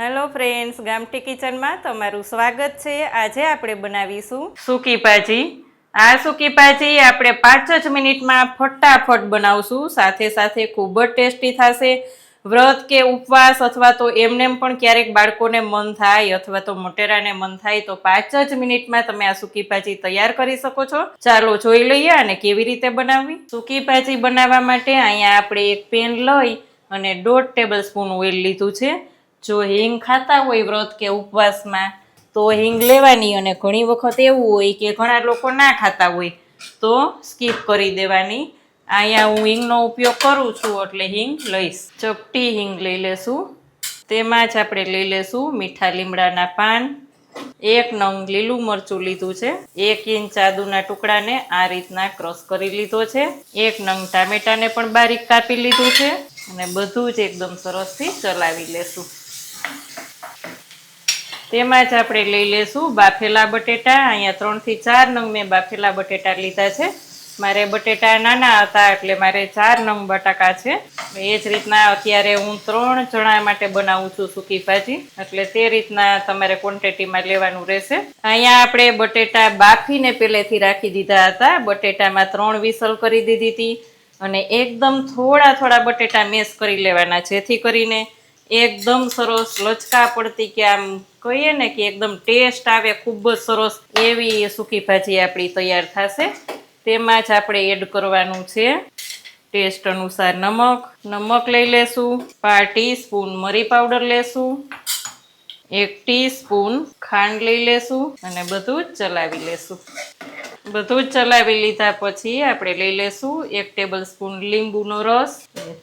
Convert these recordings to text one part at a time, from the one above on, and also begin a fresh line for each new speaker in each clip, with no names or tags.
Hello friends, ગામઠી કિચનમાં તમારું સ્વાગત છે. આજે આપણે બનાવીશું સૂકી ભાજી. આ સૂકી ભાજી આપણે પાંચ જ મિનિટમાં ફટાફટ બનાવશું. સાથે સાથે ખૂબ જ ટેસ્ટી થશે. વ્રત કે ઉપવાસ અથવા તો એમનેમ પણ ક્યારેક બાળકોને મન થાય અથવા તો મોટેરાને મન થાય તો પાંચ જ મિનિટમાં તમે આ સૂકી ભાજી તૈયાર કરી શકો છો. ચાલો જોઈ લઈએ અને કેવી રીતે બનાવવી. સૂકી ભાજી બનાવવા માટે અહીંયા આપણે એક પેન લઈ અને દોઢ ટેબલ સ્પૂન ઓઇલ લીધું છે. જો હિંગ ખાતા હોય વ્રત કે ઉપવાસમાં, તો હિંગ લેવાની અને ઘણી વખત એવું હોય કે ઘણા લોકો ના ખાતા હોય, તો સ્કીપ કરી દેવાની. અહીંયા હું હિંગનો ઉપયોગ કરું છું એટલે હિંગ લઈશ. ચપટી હિંગ લઈ લેશું. તેમાં જ આપણે લઈ લેશું મીઠા લીમડાના પાન. એક નંગ લીલું મરચું લીધું છે. એક ઇંચ આદુના ટુકડાને આ રીતના ક્રશ કરી લીધો છે. એક નંગ ટામેટાને પણ બારીક કાપી લીધું છે. અને બધું જ એકદમ સરસથી ચલાવી લેશું. તેમાં જ આપણે લઈ લેશું બાફેલા બટેટા. અહીંયા ત્રણથી ચાર નંગ મેં બાફેલા બટેટા લીધા છે. મારે બટેટા નાના હતા એટલે મારે ચાર નંગ બટાકા છે. એ જ રીતના અત્યારે હું ત્રણ જણા માટે બનાવું છું સૂકી ભાજી. એટલે તે રીતના તમારે ક્વોન્ટિટીમાં લેવાનું રહેશે. અહીંયા આપણે બટેટા બાફીને પહેલેથી રાખી દીધા હતા. બટેટામાં ત્રણ વિસલ કરી દીધી હતી. અને એકદમ થોડા થોડા બટેટા મેશ કરી લેવાના. જેથી કરીને એકદમ સરસ લચકા પડતી કે આમ કહીએ ને કે એકદમ ટેસ્ટ આવે, ખૂબ જ સરસ એવી સૂકી ભાજી આપણી તૈયાર થશે. તેમાં જ આપણે એડ કરવાનું છે ટેસ્ટ અનુસાર નમક. નમક લઈ લેશું, પાંચ ટીસ્પૂન મરી પાવડર લેશું, એક ટીસ્પૂન ખાંડ લઈ લેશું અને બધું ચલાવી લેશું. બધું જ ચલાવી લીધા પછી આપણે લઈ લેશું. એક ટેબલ સ્પૂન લીંબુનો રસ.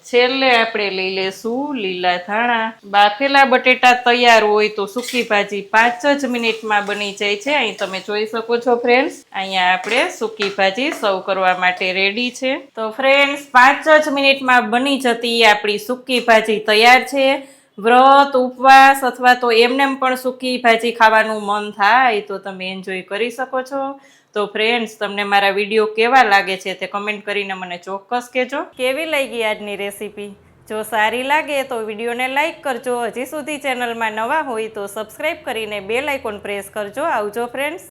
છેલ્લે આપણે લઈ લેશું લીલા ધાણા. બાફેલા બટેટા તૈયાર હોય તો સૂકી ભાજી પાંચ જ મિનિટમાં બની જાય છે. અહીં તમે જોઈ શકો છો ફ્રેન્ડ્સ અહીંયા આપણે સૂકી ભાજી સર્વ કરવા માટે રેડી છે. તો ફ્રેન્ડ્સ પાંચ જ મિનિટમાં બની જતી આપણી સૂકી ભાજી તૈયાર છે. વ્રત, ઉપવાસ અથવા તો એમનેમ પણ સૂકી ભાજી ખાવાનું મન થાય તો તમે એન્જોય કરી શકો છો. તો ફ્રેન્ડ્સ તમને મારા વીડિયો કેવા લાગે છે તે કમેન્ટ કરીને મને ચોક્કસ કહેજો. કેવી લાગી આજની રેસીપી જો સારી લાગે તો વિડીયોને લાઈક કરજો. હજી સુધી ચેનલમાં નવા હોય તો સબસ્ક્રાઈબ કરીને બે લાઇકોન પ્રેસ કરજો. આવજો ફ્રેન્ડ્સ